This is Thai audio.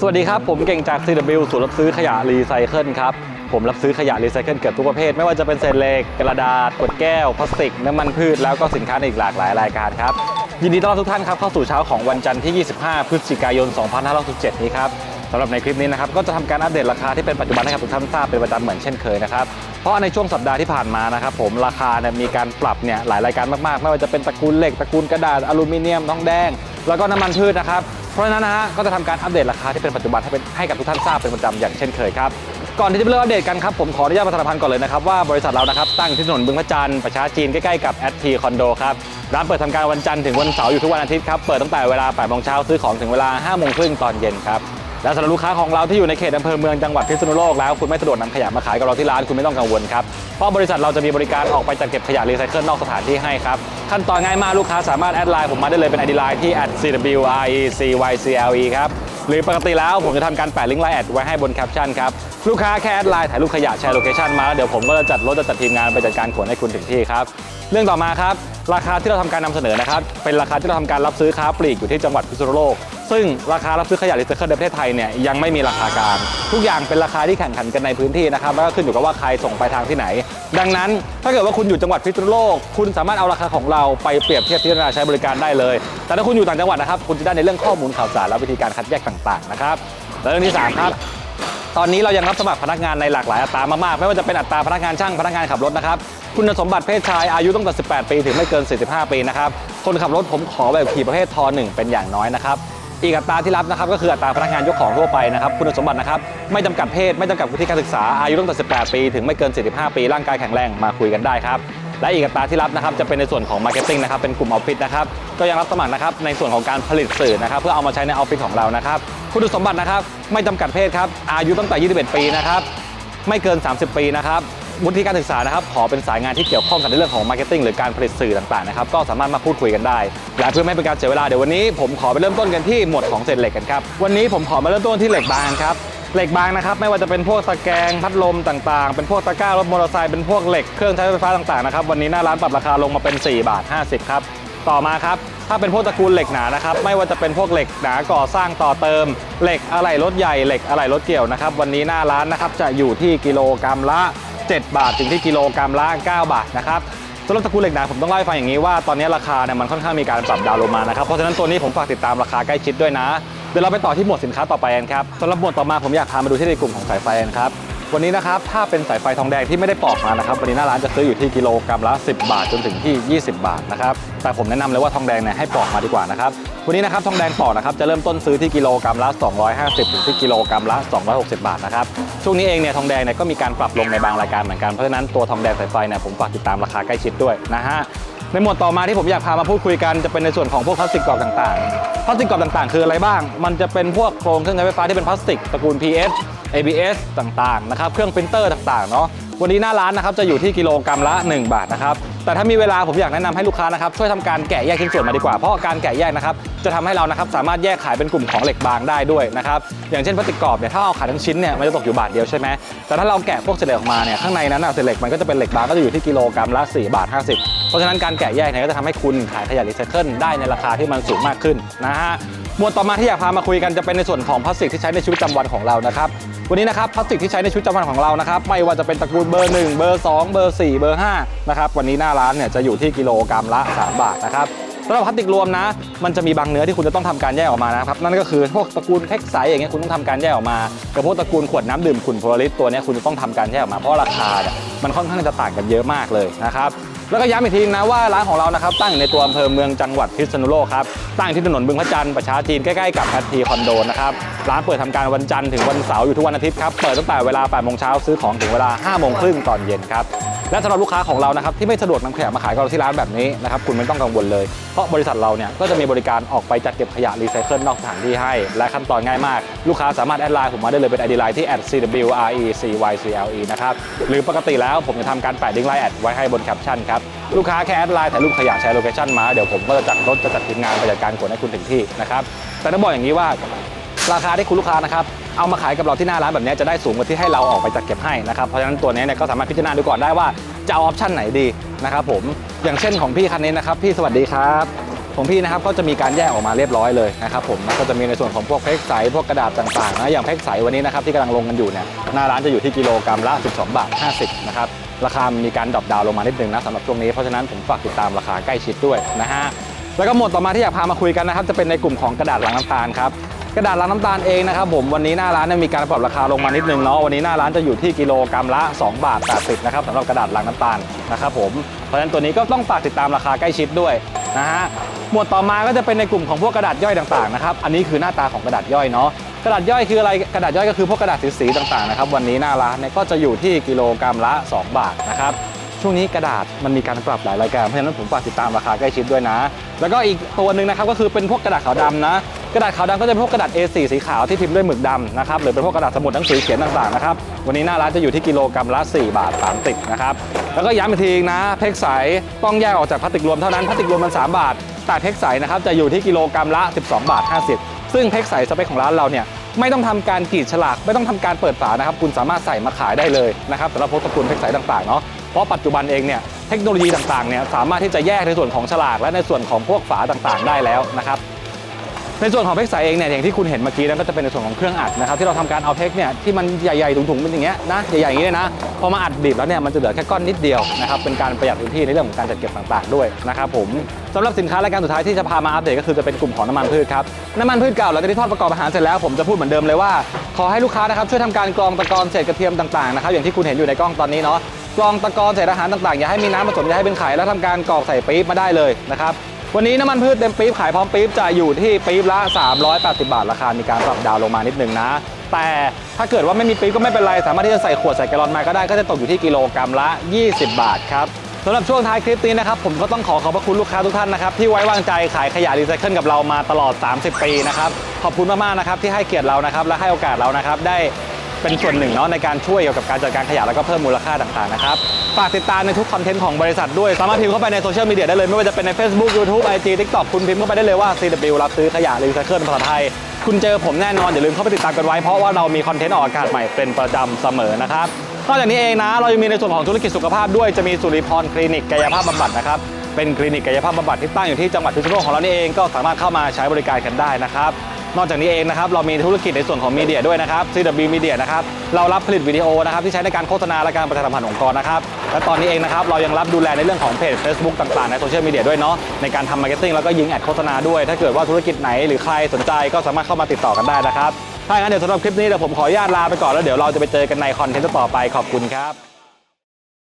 สวัสดีครับ ผมเก่งจาก CW ศูนย์รับซื้อขยะรีไซเคิลครับ ผมรับซื้อขยะรีไซเคิลเกือบทุกประเภท ไม่ว่าจะเป็นเศษเหล็ก กระดาษ ขวดแก้ว พลาสติก น้ำมันพืช แล้วก็สินค้าอีกหลากหลายรายการครับ ยินดีต้อนรับทุกท่านครับเข้าสู่เช้าของวันจันทร์ที่ 25 พฤศจิกายน 2567 นี้ครับสำหรับในคลิปนี้นะครับก็จะทำการอัปเดตราคาที่เป็นปัจจุบันให้กับทุกท่านทราบเป็นประจำเหมือนเช่นเคยนะครับเพราะในช่วงสัปดาห์ที่ผ่านมานะครับผมราคาเนี่ยมีการปรับเนี่ยหลายรายการมากๆ ไม่ว่าจะเป็นตระกูลเหล็กตระกูลกระดาษอลูมิเนียมทองแดง แล้วก็น้ำมันพืชนะครับ ราะฉะนั้นนะฮะก็จะทำการอัปเดตราคาที่เป็นปัจจุบันให้เป็นให้กับทุกท่านทราบเป็นประจำอย่างเช่นเคยครับก่อนที่จะไปเริ่มอัปเดตกันครับผมขออนุญาตประชาสัมพันธ์ก่อนเลยนะครับว่าบริษัทเรานะครับตั้งที่ถนนบึงพระจันทร์ประชาจีนใกล้ๆกับแอดทีคอนโดครับร้านเปิดทำการวันจันทร์ถึงวันเสาร์อยู่ทุกวันอาทิตย์ครับเปิดตั้งแต่เวลา8โมงเช้าซื้อของถึงเวลา5โมงครึ่งตอนเย็นครับ และสำหรับลูกค้าของเราที่อยู่ในเขตอำเภอเมืองจังหวัดพิษณุโลกแล้วคุณไม่สะดวกนำขยะมาขายกับเราที่ร้านคุณไม่ต้องกังวลครับเพราะบริษัทเราจะมีบริการออกไปจัดเก็บขยะรีไซเคิลนอกสถานที่ให้ครับขั้นตอนง่ายมากลูกค้าสามารถแอดไลน์ผมมาได้เลยเป็น ID ไลน์ที่ @cwrecycle ครับหรือปกติแล้วผมจะทำการแปะลิงก์ไลน์แอดไว้ให้บนแคปชั่นครับลูกค้าแค่แอดไลน์ถ่ายรูปขยะแชร์โลเคชันมาแล้วเดี๋ยวผมก็จะจัดรถจะจัดทีมงานไปจัดการขนให้คุณถึงที่ครับเรื่องต่อมาครับ ราคาที่เราทำการนำเสนอนะครับ เป็นราคาที่เราทำการรับซื้อค้าปลีกอยู่ที่จังหวัดพิษณุโลก ซึ่งราคารับซื้อขยะรีไซเคิลในประเทศไทยเนี่ยยังไม่มีราคากลางทุกอย่างเป็นราคาที่แข่งขันกันในพื้นที่นะครับแล้วก็ขึ้นอยู่กับว่าใครส่งไปทางที่ไหน ดังนั้น ถ้าเกิดว่าคุณอยู่จังหวัดพิษณุโลก คุณสามารถเอาราคาของเราไปเปรียบเทียบพิจารณาใช้บริการได้เลย แต่ถ้าคุณอยู่ต่างจังหวัดนะครับคุณจะได้ในเรื่องข้อมูลข่าวสารและวิธีการคัดแยกต่างๆนะครับและเรื่องที่สามครับ ตอนนี้เรายังรับสมัครพนักงานในหลากหลายอัตรามากๆ ไม่ว่าจะเป็นอัตราพนักงานช่างพนักงานขับรถนะครับ คุณสมบัติเพศชายอายุตั้งแต่ 18 ปี ถึงไม่เกิน 45 ปีนะครับ คนขับรถผมขอแบบขี่ประเภทท1เป็นอย่างน้อยนะครับ อีกอัตราที่รับนะครับก็คืออัตราพนักงานยกของทั่วไปนะครับ คุณสมบัตินะครับไม่จำกัดเพศไม่จำกัดวุฒิการศึกษาอายุตั้งแต่ 18 ปี ถึงไม่เกิน 45 ปี ร่างกายแข็งแรงมาคุยกันได้ครับ และอีกอัตราที่รับนะครับจะเป็นในส่วนของมาร์เก็ตติ้งนะครับเป็นกลุ่มออฟฟิศนะครับก็ยังรับสมัครนะครับในส่วนของการผลิตสื่อนะครับเพื่อเอามาใช้ในออฟฟิศของเรานะครับคุณสมบัตินะครับไม่จำกัดเพศครับอายุตั้งแต่ 21 ปีนะครับไม่เกิน 30 ปีนะครับวุฒิการศึกษานะครับขอเป็นสายงานที่เกี่ยวข้องกับในเรื่องของมาร์เก็ตติ้งหรือการผลิตสื่อต่างๆนะครับก็สามารถมาพูดคุยกันได้ และเพื่อไม่เป็นการเสียเวลาเดี๋ยววันนี้ผมขอไปเริ่มต้นกันที่หมวดของเศษเหล็กกันครับวันนี้ผมขอมาเริ่มต้นที่เหล็กบางครับ เหล็กบางนะครับไม่ว่าจะเป็นพวกตะแกรงพัดลมต่างๆ เป็นพวกตะกร้ารถมอเตอร์ไซค์เป็นพวกเหล็กเครื่องใช้ไฟฟ้าต่างๆนะครับวันนี้หน้าร้านปรับราคาลงมาเป็น 4 บาท 50 ครับต่อมาครับถ้าเป็นพวกตระกูลเหล็กหนานะครับไม่ว่าจะเป็นพวกเหล็กหนาก่อสร้างต่อเติม เหล็กอะไหล่รถใหญ่เหล็กอะไหล่รถเกี่ยวนะครับวันนี้หน้าร้านนะครับจะอยู่ที่กิโลกรัมละ 7 บาทถึงที่กิโลกรัมละ 9 บาทนะครับสำหรับตระกูลเหล็กหนาผมต้องเล่าให้ฟังอย่างนี้ว่าตอนนี้ราคาเนี่ยมันค่อนข้างมีการปรับดาวน์ลงมานะครับเพราะฉะนั้นตัวนี้ผมฝากติดตามราคาใกล้ชิดด้วยนะ เดี๋ยวเราไปต่อที่หมวดสินค้าต่อไปกันครับสำหรับหมวดต่อมาผมอยากพามาดูที่ในกลุ่มของสายไฟกันครับวันนี้นะครับถ้าเป็นสายไฟทองแดงที่ไม่ได้ปอกมานะครับวันนี้หน้าร้านจะซื้ออยู่ที่กิโลกรัมละ 10 บาทจนถึงที่ 20 บาทนะครับแต่ผมแนะนำเลยว่าทองแดงเนี่ยให้ปอกมาดีกว่านะครับวันนี้นะครับทองแดงปอกนะครับจะเริ่มต้นซื้อที่กิโลกรัมละ 250 ถึงที่กิโลกรัมละ 260 บาทนะครับช่วงนี้เองเนี่ยทองแดงเนี่ยก็มีการปรับลงในบางรายการเหมือนกันเพราะฉะนั้นตัวทองแดงสายไฟเนี่ยผมฝากติดตามราคาใกล้ชิดด้วยนะฮะ ในหมวดต่อมาที่ผมอยากพามาพูดคุยกันจะเป็นในส่วนของพวกพลาสติกกรอบต่างๆ พลาสติกกรอบต่างๆ คืออะไรบ้าง มันจะเป็นพวกโครงเครื่องใช้ไฟฟ้าที่เป็นพลาสติกตระกูล PS ABS ต่างๆ นะครับ เครื่องปรินเตอร์ต่างๆ เนาะ วันนี้หน้าร้านนะครับจะอยู่ที่กิโลกรัมละ 1 บาทนะครับ แต่ถ้ามีเวลาผมอยากแนะนำให้ลูกค้านะครับช่วยทำการแกะแยกชิ้นส่วนมาดีกว่า เพราะการแกะแยกนะครับจะทำให้เรานะครับสามารถแยกขายเป็นกลุ่มของเหล็กบางได้ด้วยนะครับอย่างเช่นพลาสติกกรอบเนี่ยถ้าเอาขายทั้งชิ้นเนี่ยมันจะตกอยู่บาทเดียวใช่ไหมแต่ถ้าเราแกะพวกเศษเหล็กออกมาเนี่ยข้างในนั้นเศษเหล็กมันก็จะเป็นเหล็กบางก็จะอยู่ที่กิโลกรัมละ4บาท50 เพราะฉะนั้นการแกะแยกเนี่ยก็จะทำให้คุณขายขยะรีไซเคิลได้ในราคาที่มันสูงมากขึ้นนะฮะหมวดต่อมาที่อยากพามาคุยกันจะเป็นในส่วนของพลาสติกที่ใช้ในชีวิตประจำวันของเรานะครับวันนี้นะครับพลาสติกที่ใช้ในชีวิตประจำวันของเรานะครับไม่ว่าจะเป็นตระกูลเบอร์ 1 เบอร์ 2 เบอร์ 4 เบอร์5นะครับวันนี้หน้าร้านเนี่ยจะอยู่ที่กิโลกรัมละ 3 บาทนะครับสำหรับพลาสติกรวมนะ มันจะมีบางเนื้อที่คุณจะต้องทำการแยกออกมานะครับ นั่นก็คือพวกตระกูลเท็กไซอย่างเงี้ยคุณต้องทำการแยกออกมากับพวกตระกูลขวดน้ำดื่มขุ่นโพลาริสตัวเนี้ยคุณจะต้องทำการแยกออกมาเพราะราคาเนี่ยมันค่อนข้างจะต่างกันเยอะมากเลยนะครับ แล้วก็ย้ำอีกทีนะว่าร้านของเรานะครับตั้งอยู่ในตัวอำเภอเมืองจังหวัดพิษณุโลกครับตั้งอยู่ที่ถนนบึงพระจันทร์ประชาจีนใกล้ๆกับแพทีคอนโดนะครับร้านเปิดทำการวันจันทร์ถึงวันเสาร์อยู่ทุกวันอาทิตย์ครับเปิดตั้งแต่เวลา8โมงเช้าซื้อของถึงเวลา5โมงครึ่งตอนเย็นครับ และสำหรับลูกค้าของเรานะครับที่ไม่สะดวกนำขยะมาขายกับเราที่ร้านแบบนี้นะครับคุณไม่ต้องกังวลเลย เพราะบริษัทเราเนี่ยก็จะมีบริการออกไปจัดเก็บขยะรีไซเคิลนอกสถานที่ให้ และขั้นตอนง่ายมาก ลูกค้าสามารถแอดไลน์ผมมาได้เลยเป็น ID ไลน์ที่ @cwrecycle นะครับหรือปกติแล้วผมจะทำการแปะลิงก์ไลน์แอดไว้ให้บนแคปชั่นครับลูกค้าแค่แอดไลน์ถ่ายรูปขยะแชร์โลเคชั่นมาเดี๋ยวผมก็จะจัดรถจะจัดทีมงานไปจัดการขนให้คุณถึงที่นะครับแต่ต้องบอกอย่างนี้ว่า ราคาที่คุณลูกค้านะครับเอามาขายกับเราที่หน้าร้านแบบนี้จะได้สูงกว่าที่ให้เราออกไปจัดเก็บให้นะครับเพราะฉะนั้นตัวนี้เนี่ยก็สามารถพิจารณาดูก่อนได้ว่าจะเอาออปชั่นไหนดีนะครับผมอย่างเช่นของพี่คันนี้นะครับพี่สวัสดีครับของพี่นะครับก็จะมีการแยกออกมาเรียบร้อยเลยนะครับผมก็จะมีในส่วนของพวกเพกใสพวกกระดาษต่างๆนะอย่างเพกใสวันนี้นะครับที่กำลังลงกันอยู่เนี่ยหน้าร้านจะอยู่ที่กิโลกรัมละ 12 บาท 50 นะครับราคามีการดรอปดาวลงมานิดนึงนะสำหรับช่วงนี้เพราะฉะนั้นผมฝากติดตามราคาใกล้ชิดด้วยนะฮะแล้วก็หมวดต่อมาที่อยากพามาคุยกันนะครับจะเป็นในกลุ่มของกระดาษล้างน้ำตาลครับ กระดาษล้างน้ำตาลเองนะครับผมวันนี้หน้าร้านเนี่ยมีการปรับราคาลงมานิดนึงเนาะวันนี้หน้าร้านจะอยู่ที่กิโลกรัมละ 2 บาท 80 นะครับสำหรับกระดาษล้างน้ำตาลนะครับผมเพราะฉะนั้นตัวนี้ก็ต้องฝากติดตามราคาใกล้ชิดด้วยนะฮะหมวดต่อมาก็จะเป็นในกลุ่มของพวกกระดาษย่อยต่างๆนะครับอันนี้คือหน้าตาของกระดาษย่อยเนาะกระดาษย่อยคืออะไรกระดาษย่อยก็คือพวกกระดาษสีๆต่างๆนะครับวันนี้หน้าร้านเนี่ยก็จะอยู่ที่กิโลกรัมละ 2 บาทนะครับช่วงนี้กระดาษมันมีการปรับหลายรายการเพราะฉะนั้นผมฝากติดตามราคาใกล้ชิดด้วยนะ แล้วก็อีกตัวหนึ่งนะครับก็คือเป็นพวกกระดาษขาวดำนะ กระดาษขาวดำก็จะเป็นพวกกระดาษ A4 สีขาวที่พิมพ์ด้วยหมึกดำนะครับหรือเป็นพวกกระดาษสมุดหนังสือเขียนต่างๆนะครับวันนี้หน้าร้านจะอยู่ที่กิโลกรัมละ4บาท30นะครับแล้วก็ย้ำอีกทีนะเพกใสต้องแยกออกจากพลาสติกรวมเท่านั้นพลาสติกรวมมัน 3 บาท แต่เพกใสนะครับจะอยู่ที่กิโลกรัมละ 12 บาท 50 ซึ่งเพกใสสเปคของร้านเราเนี่ยไม่ต้องทำการกรีดฉลาก ไม่ต้องทำการเปิดฝานะครับ คุณสามารถใส่มาขายได้เลยนะครับสำหรับพวกตระกูลเพกใสต่างๆเนาะเพราะปัจจุบันเองเนี่ยเทคโนโลยีต่างๆเนี่ยสามารถที่จะแยกในส่วนของฉลากและในส่วนของพวกฝาต่างๆ ได้แล้วนะครับ ในส่วนของเพกใสเองเนี่ยอย่างที่คุณเห็นเมื่อกี้นั้นก็จะเป็นในส่วนของเครื่องอัดนะครับที่เราทำการเอาเพกเนี่ยที่มันใหญ่ๆถุงๆเป็นอย่างเงี้ยนะใหญ่ๆอย่างนี้เลยนะพอมาอัดบีบแล้วเนี่ยมันจะเหลือแค่ก้อนนิดเดียวนะครับเป็นการประหยัดพื้นที่ในเรื่องของการจัดเก็บต่างๆด้วยนะครับผมสำหรับสินค้ารายการสุดท้ายที่จะพามาอัปเดตก็คือจะเป็นกลุ่มของน้ำมันพืชครับน้ำมันพืชเก่าหลังจากที่ทอดประกอบอาหารเสร็จแล้วผมจะพูดเหมือนเดิมเลยว่าขอให้ลูกค้านะครับช่วยทำการกรองตะกอนเศษกระเทียมต่างๆนะครับอย่างที่คุณเห็นอยู่ในกล้องตอนนี้เนาะกรองตะกอนเศษอาหารต่างๆอย่าให้มีน้ำผสมอย่าให้เป็นไข่แล้วทำการกรอกใส่ปี๊บมาได้เลยนะครับ วันนี้น้ำมันพืชเต็มปี๊บขายพร้อมปี๊บจะอยู่ที่ปี๊บละ 380 บาท ราคามีการปรับดาวลงมานิดนึงนะ แต่ถ้าเกิดว่าไม่มีปี๊บก็ไม่เป็นไร สามารถที่จะใส่ขวดใส่แกลลอนมาก็ได้ก็จะตกอยู่ที่กิโลกรัมละ 20 บาทครับสำหรับช่วงท้ายคลิปนี้นะครับผมก็ต้องขอขอบพระคุณลูกค้าทุกท่านนะครับที่ไว้วางใจขายขยะรีไซเคิลกับเรามาตลอด 30 ปีนะครับขอบคุณมากๆนะครับที่ให้เกียรติเรานะครับและให้โอกาสเรานะครับได้ เป็นส่วนหนึ่งเนาะในการช่วยเกี่ยวกับการจัดการขยะแล้วก็เพิ่มมูลค่าต่างๆนะครับฝากติดตามในทุกคอนเทนต์ของบริษัทด้วย สามารถพิมพ์เข้าไปในโซเชียลมีเดียได้เลย ไม่ว่าจะเป็นใน Facebook YouTube IG TikTok คุณพิมพ์เข้าไปได้เลยว่า CW รับซื้อขยะรีไซเคิลภาษาไทย คุณเจอผมแน่นอนอย่าลืมเข้าไปติดตามกันไว้เพราะว่าเรามีคอนเทนต์ออกอากาศใหม่เป็นประจำเสมอนะครับนอกจากนี้เองนะ เรายังมีในส่วนของธุรกิจสุขภาพด้วยจะมีสุริพรคลินิกกายภาพบำบัดนะครับเป็นคลินิกกายภาพบำบัดที่ตั้งอยู่ที่จังหวัดพิษณุโลกของเรานี่เองก็สามารถเข้ามาใช้บริการกันได้นะครับ นอกจากนี้เองนะครับเรามีธุรกิจในส่วนของมีเดียด้วยนะครับ CW Media นะครับเรารับผลิตวิดีโอนะครับที่ใช้ในการโฆษณาและการประชาสัมพันธ์องค์กรนะครับและตอนนี้เองนะครับเรายังรับดูแลในเรื่องของเพจ Facebook ต่างๆในโซเชียลมีเดียด้วยเนาะในการทำมาร์เก็ตติ้งแล้วก็ยิงแอดโฆษณาด้วย ถ้าเกิดว่าธุรกิจไหนหรือใครสนใจก็สามารถเข้ามาติดต่อกันได้นะครับถ้าอย่างนั้นเดี๋ยวสำหรับคลิปนี้เดี๋ยวผมขออนุญาตลาไปก่อนแล้วเดี๋ยวเราจะไปเจอกันในคอนเทนต์ต่อไปขอบคุณครับ